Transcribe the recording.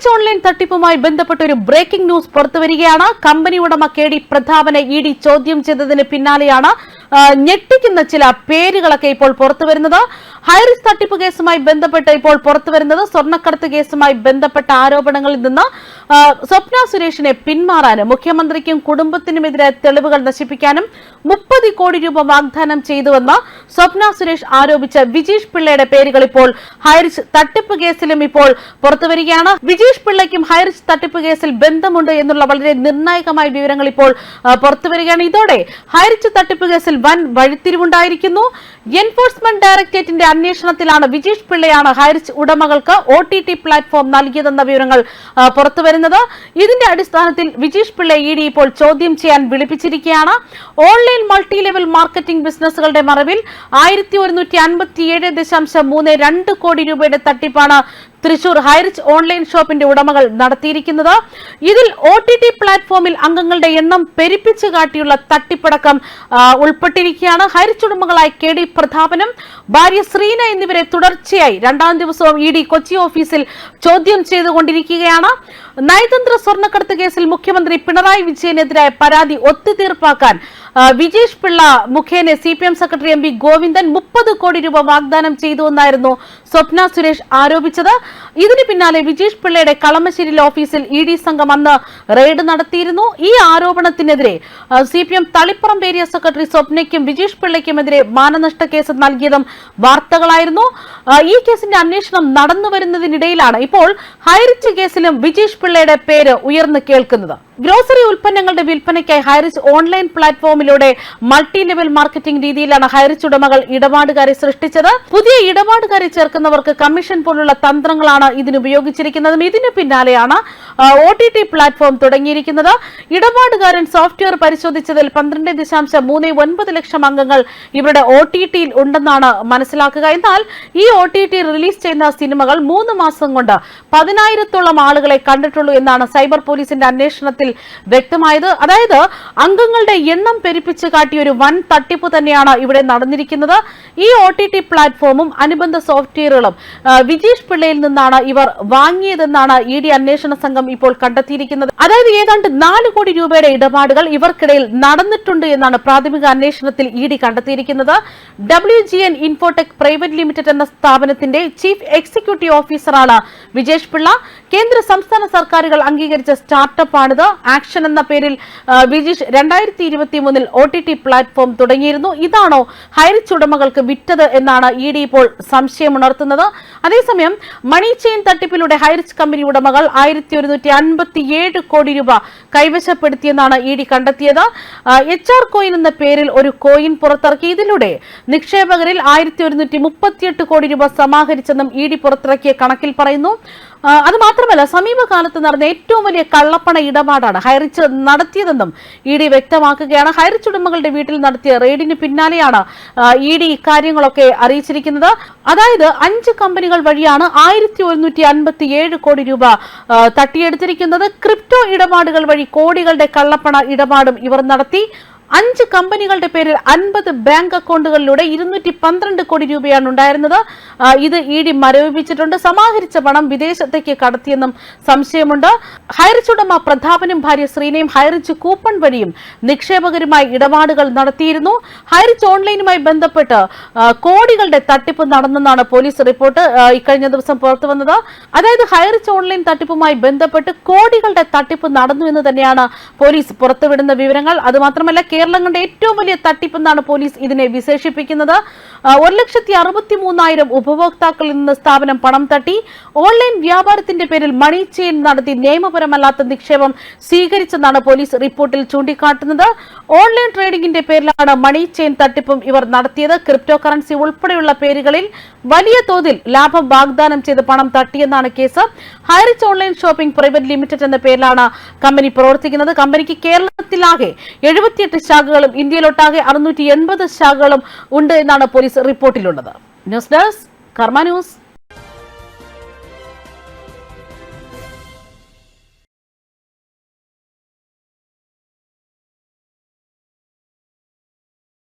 Highrich online തട്ടിപ്പുമായി ബന്ധപ്പെട്ട ഒരു ബ്രേക്കിംഗ് ന്യൂസ് പുറത്തുവരികയാണ്. കമ്പനി ഉടമ കെ ഡി പ്രതാപനെ ഇ ഡി ചോദ്യം ചെയ്തതിന് പിന്നാലെയാണ് ഞെട്ടിക്കുന്ന ചില പേരുകളൊക്കെ ഇപ്പോൾ പുറത്തു വരുന്നത്. ഹൈറിസ് തട്ടിപ്പ് കേസുമായി ബന്ധപ്പെട്ട് ഇപ്പോൾ പുറത്തു വരുന്നത്. സ്വർണക്കടത്ത് കേസുമായി ബന്ധപ്പെട്ട ആരോപണങ്ങളിൽ നിന്ന് സ്വപ്ന സുരേഷിനെ പിന്മാറാനും മുഖ്യമന്ത്രിക്കും കുടുംബത്തിനുമെതിരെ തെളിവുകൾ നശിപ്പിക്കാനും മുപ്പത് കോടി രൂപ വാഗ്ദാനം ചെയ്തുവെന്ന് സ്വപ്ന സുരേഷ് ആരോപിച്ച വിജീഷ് പിള്ളയുടെ പേരുകൾ ഇപ്പോൾ ഹൈറിസ് തട്ടിപ്പ് കേസിലും ഇപ്പോൾ പുറത്തുവരികയാണ് വിജീഷ് പിള്ളയ്ക്കും ഹൈറിസ് തട്ടിപ്പ് കേസിൽ ബന്ധമുണ്ട് എന്നുള്ള വളരെ നിർണായകമായ വിവരങ്ങൾ ഇപ്പോൾ പുറത്തുവരികയാണ് ഇതോടെ ഹൈറിച്ച് തട്ടിപ്പ് കേസിൽ വൻ വഴിത്തിരിവുണ്ടായിരിക്കുന്നു. എൻഫോഴ്സ്മെന്റ് ഡയറക്ടറേറ്റിന്റെ അന്വേഷണത്തിലാണ് വിജീഷ് പിള്ളയാണ് ഹൈറിച്ച് ഉടമകൾക്ക് ഒ ടി ടി പ്ലാറ്റ്ഫോം നൽകിയതെന്ന വിവരങ്ങൾ പുറത്തുവരുന്നത് ഇതിന്റെ അടിസ്ഥാനത്തിൽ വിജീഷ് പിള്ള ഇ ഡി ഇപ്പോൾ ചോദ്യം ചെയ്യാൻ വിളിപ്പിച്ചിരിക്കുകയാണ്. ഓൺലൈൻ മൾട്ടി ലെവൽ മാർക്കറ്റിംഗ് ബിസിനസ്സുകളുടെ മറവിൽ ആയിരത്തി ഒരുന്നൂറ്റി അൻപത്തിയേഴ് ദശാംശം മൂന്ന് രണ്ട് കോടി രൂപയുടെ തട്ടിപ്പാണ് തൃശൂർ ഹൈറിച്ച് ഓൺലൈൻ ഷോപ്പിന്റെ ഉടമകൾ നടത്തിയിരിക്കുന്നത്. ഇതിൽ ഒ ടി ടി പ്ലാറ്റ്ഫോമിൽ അംഗങ്ങളുടെ എണ്ണം പെരുപ്പിച്ചു കാട്ടിയുള്ള തട്ടിപ്പടക്കം ഉൾപ്പെട്ടിരിക്കുകയാണ്. ഹൈറിച്ച് ഉടമകളായ കെ ഡി പ്രതാപനും ഭാര്യ ശ്രീന എന്നിവരെ തുടർച്ചയായി രണ്ടാം ദിവസവും ഇ ഡി കൊച്ചി ഓഫീസിൽ ചോദ്യം ചെയ്തുകൊണ്ടിരിക്കുകയാണ്. നയതന്ത്ര സ്വർണക്കടത്ത് കേസിൽ മുഖ്യമന്ത്രി പിണറായി വിജയനെതിരായ പരാതി ഒത്തുതീർപ്പാക്കാൻ വിജേഷ് പിള്ള മുഖേന C P M secretary M Govindan മുപ്പത് കോടി രൂപ വാഗ്ദാനം ചെയ്തുവെന്നായിരുന്നു സ്വപ്ന സുരേഷ് ആരോപിച്ചത്. ഇതിന് പിന്നാലെ വിജേഷ് പിള്ളയുടെ കളമശ്ശേരിയിലെ ഓഫീസിൽ ഇ ഡി സംഘം അന്ന് റെയ്ഡ് നടത്തിയിരുന്നു. ഈ ആരോപണത്തിനെതിരെ C P M Thalippuram area secretary സ്വപ്നയ്ക്കും Vijesh പിള്ളയ്ക്കുമെതിരെ മാനനഷ്ട കേസ് നൽകിയതും വാർത്തകളായിരുന്നു. ഈ കേസിന്റെ അന്വേഷണം നടന്നു വരുന്നതിനിടയിലാണ് ഇപ്പോൾ ഹൈറിച്ച് കേസിലും വിജേഷ് പിള്ളയുടെ പേര് ഉയർന്നു കേൾക്കുന്നത്. ഗ്രോസറി ഉൽപ്പന്നങ്ങളുടെ വിൽപ്പനയ്ക്കായി ഹൈറിച്ച് ഓൺലൈൻ പ്ലാറ്റ്ഫോമിലൂടെ മൾട്ടി ലെവൽ മാർക്കറ്റിംഗ് രീതിയിലാണ് ഹൈറിച്ച് ഉടമകൾ ഇടപാടുകാരെ സൃഷ്ടിച്ചത്. പുതിയ ഇടപാടുകാരെ ചേർക്കുന്നവർക്ക് കമ്മീഷൻ പോലുള്ള തന്ത്രങ്ങളാണ് ഇതിന് ഉപയോഗിച്ചിരിക്കുന്നത്. ഇതിന് പിന്നാലെയാണ് ഒ ടി ടി പ്ലാറ്റ്ഫോം തുടങ്ങിയിരിക്കുന്നത്. ഇടപാടുകാരൻ സോഫ്റ്റ്വെയർ പരിശോധിച്ചതിൽ പന്ത്രണ്ട് ദശാംശം മൂന്ന് ഒൻപത് ലക്ഷം അംഗങ്ങൾ ഇവരുടെ ഒ ടി ടിയിൽ ഉണ്ടെന്നാണ് മനസ്സിലാക്കുക. എന്നാൽ ഈ ഒ ടി ടി റിലീസ് ചെയ്യുന്ന സിനിമകൾ മൂന്ന് മാസം കൊണ്ട് പതിനായിരത്തോളം ആളുകളെ കണ്ടിട്ടുള്ളൂ എന്നാണ് സൈബർ പോലീസിന്റെ അന്വേഷണത്തിൽ വ്യക്തമായത്. അതായത് അംഗങ്ങളുടെ എണ്ണം പെരുപ്പിച്ച് കാട്ടിയ ഒരു വൻ തട്ടിപ്പ് തന്നെയാണ് ഇവിടെ നടന്നിരിക്കുന്നത്. ഈ ഒ ടി ടി പ്ലാറ്റ്ഫോമും അനുബന്ധ സോഫ്റ്റ്വെയറുകളും വിജേഷ് പിള്ളയിൽ നിന്നാണ് ഇവർ വാങ്ങിയതെന്നാണ് ഇ ഡി അന്വേഷണ സംഘം ഇപ്പോൾ കണ്ടെത്തിയിരിക്കുന്നത്. അതായത് ഏതാണ്ട് നാല് കോടി രൂപയുടെ ഇടപാടുകൾ ഇവർക്കിടയിൽ നടന്നിട്ടുണ്ട് എന്നാണ് പ്രാഥമിക അന്വേഷണത്തിൽ ഇ ഡി കണ്ടെത്തിയിരിക്കുന്നത്. W G N Infotech private limited എന്ന സ്ഥാപനത്തിന്റെ ചീഫ് എക്സിക്യൂട്ടീവ് ഓഫീസറാണ് വിജേഷ് പിള്ള. കേന്ദ്ര സംസ്ഥാന സർക്കാരുകൾ അംഗീകരിച്ച സ്റ്റാർട്ടപ്പ് ആണിത്. ആക്ഷൻ എന്ന പേരിൽ വിജീഷ് രണ്ടായിരത്തി ഇരുപത്തി മൂന്നിൽ ഒ ടി ടി പ്ലാറ്റ്ഫോം തുടങ്ങിയിരുന്നു. ഇതാണോ ഹൈറിച്ച് ഉടമകൾക്ക് വിറ്റത് എന്നാണ് ഇ ഡി ഇപ്പോൾ സംശയമുണർത്തുന്നത്. അതേസമയം മണി ചെയിൻ തട്ടിപ്പിലൂടെ ഹൈറിച്ച് കമ്പനി ഉടമകൾ ആയിരത്തി ഒരുന്നൂറ്റി അൻപത്തിയേഴ് കോടി രൂപ കൈവശപ്പെടുത്തിയെന്നാണ് ഇ ഡി കണ്ടെത്തിയത്. എച്ച് ആർ കോയിൻ എന്ന പേരിൽ ഒരു കോയിൻ പുറത്തിറക്കി. ഇതിലൂടെ നിക്ഷേപകരിൽ ആയിരത്തി ഒരുന്നൂറ്റി മുപ്പത്തിയെട്ട് കോടി രൂപ സമാഹരിച്ചെന്നും ഇ ഡി പുറത്തിറക്കിയ കണക്കിൽ പറയുന്നു. അത് മാത്രമല്ല സമീപകാലത്ത് നടന്ന ഏറ്റവും വലിയ കള്ളപ്പണ ഇടപാടാണ് ഹൈറിച്ച് നടത്തിയതെന്നും ഇ ഡി വ്യക്തമാക്കുകയാണ്. ഹൈറിച്ച് ഉടമകളുടെ വീട്ടിൽ നടത്തിയ റെയ്ഡിന് പിന്നാലെയാണ് ഇ ഡി ഇക്കാര്യങ്ങളൊക്കെ അറിയിച്ചിരിക്കുന്നത്. അതായത് അഞ്ച് കമ്പനികൾ വഴിയാണ് ആയിരത്തി ഒരുന്നൂറ്റി അൻപത്തി ഏഴ് കോടി രൂപ തട്ടിയെടുത്തിരിക്കുന്നത്. ക്രിപ്റ്റോ ഇടപാടുകൾ വഴി കോടികളുടെ കള്ളപ്പണ ഇടപാടും ഇവർ നടത്തി. അഞ്ച് കമ്പനികളുടെ പേരിൽ അൻപത് ബാങ്ക് അക്കൗണ്ടുകളിലൂടെ ഇരുന്നൂറ്റി പന്ത്രണ്ട് കോടി രൂപയാണ് ഉണ്ടായിരുന്നത്. ഇത് ഇ ഡി മരവിപ്പിച്ചിട്ടുണ്ട്. സമാഹരിച്ച പണം വിദേശത്തേക്ക് കടത്തിയെന്നും സംശയമുണ്ട്. ഹൈറിച്ച് പ്രതാപനും ഭാര്യ ശ്രീനയും ഹൈറിച്ച് കൂപ്പൺ വഴിയും നിക്ഷേപകരുമായി ഇടപാടുകൾ നടത്തിയിരുന്നു. ഹൈറിച്ച് ഓൺലൈനുമായി ബന്ധപ്പെട്ട് കോടികളുടെ തട്ടിപ്പ് നടന്നെന്നാണ് പോലീസ് റിപ്പോർട്ട് ഇക്കഴിഞ്ഞ ദിവസം പുറത്തു വന്നത്. അതായത് ഹൈറിച്ച് ഓൺലൈൻ തട്ടിപ്പുമായി ബന്ധപ്പെട്ട് കോടികളുടെ തട്ടിപ്പ് നടന്നു എന്ന് തന്നെയാണ് പോലീസ് പുറത്തുവിടുന്ന വിവരങ്ങൾ. അതുമാത്രമല്ല കേരളം കണ്ട ഏറ്റവും വലിയ തട്ടിപ്പെന്നാണ് പോലീസ് ഇതിനെ വിശേഷിപ്പിക്കുന്നത്. ഒരു ലക്ഷത്തി അറുപത്തി മൂന്നായിരം ഉപഭോക്താക്കളിൽ നിന്ന് സ്ഥാപനം പണം തട്ടി. ഓൺലൈൻ വ്യാപാരത്തിന്റെ പേരിൽ മണി ചെയിൻ നടത്തി നിയമപരമല്ലാത്ത നിക്ഷേപം സ്വീകരിച്ചെന്നാണ് പോലീസ് റിപ്പോർട്ടിൽ ചൂണ്ടിക്കാട്ടുന്നത്. ഓൺലൈൻ ട്രേഡിംഗിന്റെ പേരിലാണ് മണി ചെയിൻ തട്ടിപ്പും ഇവർ നടത്തിയത്. ക്രിപ്റ്റോ കറൻസി ഉൾപ്പെടെയുള്ള പേരുകളിൽ വലിയ തോതിൽ ലാഭം വാഗ്ദാനം ചെയ്ത് പണം തട്ടിയെന്നാണ് case. Highrich online shopping private limited എന്ന പേരിലാണ് കമ്പനി പ്രവർത്തിക്കുന്നത്. കമ്പനിക്ക് കേരളത്തിലാകെ എഴുപത്തിയെട്ട് ശാഖകളും ഇന്ത്യയിലൊട്ടാകെ അറുന്നൂറ്റി എൺപത് ശാഖകളും ഉണ്ട് എന്നാണ് police റിപ്പോർട്ടിലുള്ളത്. News desk Karma news.